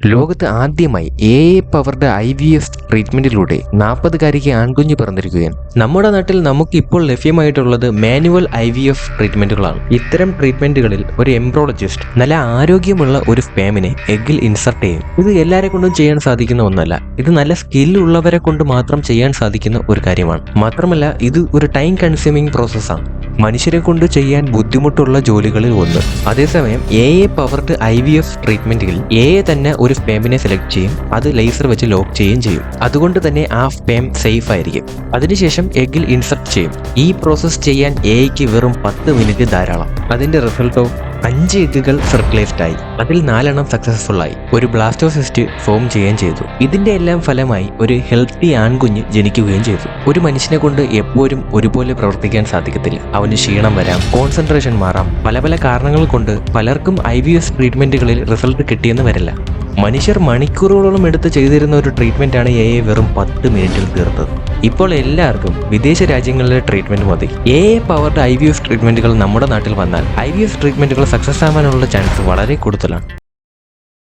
ലോകത്ത് ആദ്യമായി A A പവറുടെ ഐ വി എഫ് ട്രീറ്റ്മെന്റിലൂടെ നാൽപ്പതുകാരിക്ക് ആൺകുഞ്ഞ് പിറന്നിരിക്കുകയാണ്. നമ്മുടെ നാട്ടിൽ നമുക്ക് ഇപ്പോൾ ലഭ്യമായിട്ടുള്ളത് മാനുവൽ ഐ വി എഫ് ട്രീറ്റ്മെന്റുകളാണ് ഇത്തരം ട്രീറ്റ്മെന്റുകളിൽ ഒരു എംബ്രോളജിസ്റ്റ് നല്ല ആരോഗ്യമുള്ള ഒരു സ്പേമിനെ എഗ്ഗിൽ ഇൻസർട്ട് ചെയ്യും. ഇത് എല്ലാരെ കൊണ്ടും ചെയ്യാൻ സാധിക്കുന്ന ഒന്നല്ല. ഇത് നല്ല സ്കിൽ ഉള്ളവരെ കൊണ്ട് മാത്രം ചെയ്യാൻ സാധിക്കുന്ന ഒരു കാര്യമാണ്. മാത്രമല്ല ഇത് ഒരു ടൈം കൺസ്യൂമിംഗ് പ്രോസസ്സാണ്. മനുഷ്യരെ കൊണ്ട് ചെയ്യാൻ ബുദ്ധിമുട്ടുള്ള ജോലികളിൽ ഒന്ന്. അതേസമയം A A powered I V F ട്രീറ്റ്മെന്റിൽ A A തന്നെ ഒരു സ്പേമിനെ സെലക്ട് ചെയ്യും അത് ലേസർ വെച്ച് ലോക്ക് ചെയ്യുകയും ചെയ്യും. അതുകൊണ്ട് തന്നെ ആ സ്പേം സേഫ് ആയിരിക്കും. അതിനുശേഷം എഗ്ഗിൽ ഇൻസെപ്റ്റ് ചെയ്യും. ഈ പ്രോസസ് ചെയ്യാൻ എ എക്ക് വെറും പത്ത് മിനിറ്റ് ധാരാളം. അതിന്റെ റിസൾട്ടോ അഞ്ച് എഗ്ഗുകൾ ഫെർട്ടിലൈസ്ഡ് ആയി. അതിൽ നാലെണ്ണം സക്സസ്ഫുൾ ആയി. ഒരു ബ്ലാസ്റ്റോസിസ്റ്റ് ഫോം ചെയ്യുകയും ചെയ്തു. ഇതിന്റെ എല്ലാം ഫലമായി ഒരു ഹെൽത്തി ആൺകുഞ്ഞ് ജനിക്കുകയും ചെയ്തു. ഒരു മനുഷ്യനെ കൊണ്ട് എപ്പോഴും ഒരുപോലെ പ്രവർത്തിക്കാൻ സാധിക്കത്തില്ല. അവന് ക്ഷീണം വരാം കോൺസെൻട്രേഷൻ മാറാം. പല പല കാരണങ്ങൾ കൊണ്ട് പലർക്കും ഐ വി എസ് ട്രീറ്റ്മെന്റുകളിൽ റിസൾട്ട് കിട്ടിയെന്ന് വരില്ല. മനുഷ്യർ മണിക്കൂറുകളോളം എടുത്ത് ചെയ്തിരുന്ന ഒരു ട്രീറ്റ്മെന്റാണ് എ എ വെറും പത്ത് മിനിറ്റിൽ തീർത്തത്. ഇപ്പോൾ എല്ലാവർക്കും വിദേശ രാജ്യങ്ങളിലെ ട്രീറ്റ്മെന്റ് മതി. എ എ പവറുടെ ഐ വി എഫ് ട്രീറ്റ്മെന്റുകൾ നമ്മുടെ നാട്ടിൽ വന്നാൽ ഐ വി എഫ് ട്രീറ്റ്മെന്റുകൾ സക്സസ് ആവാനുള്ള ചാൻസ് വളരെ കൂടുതലാണ്.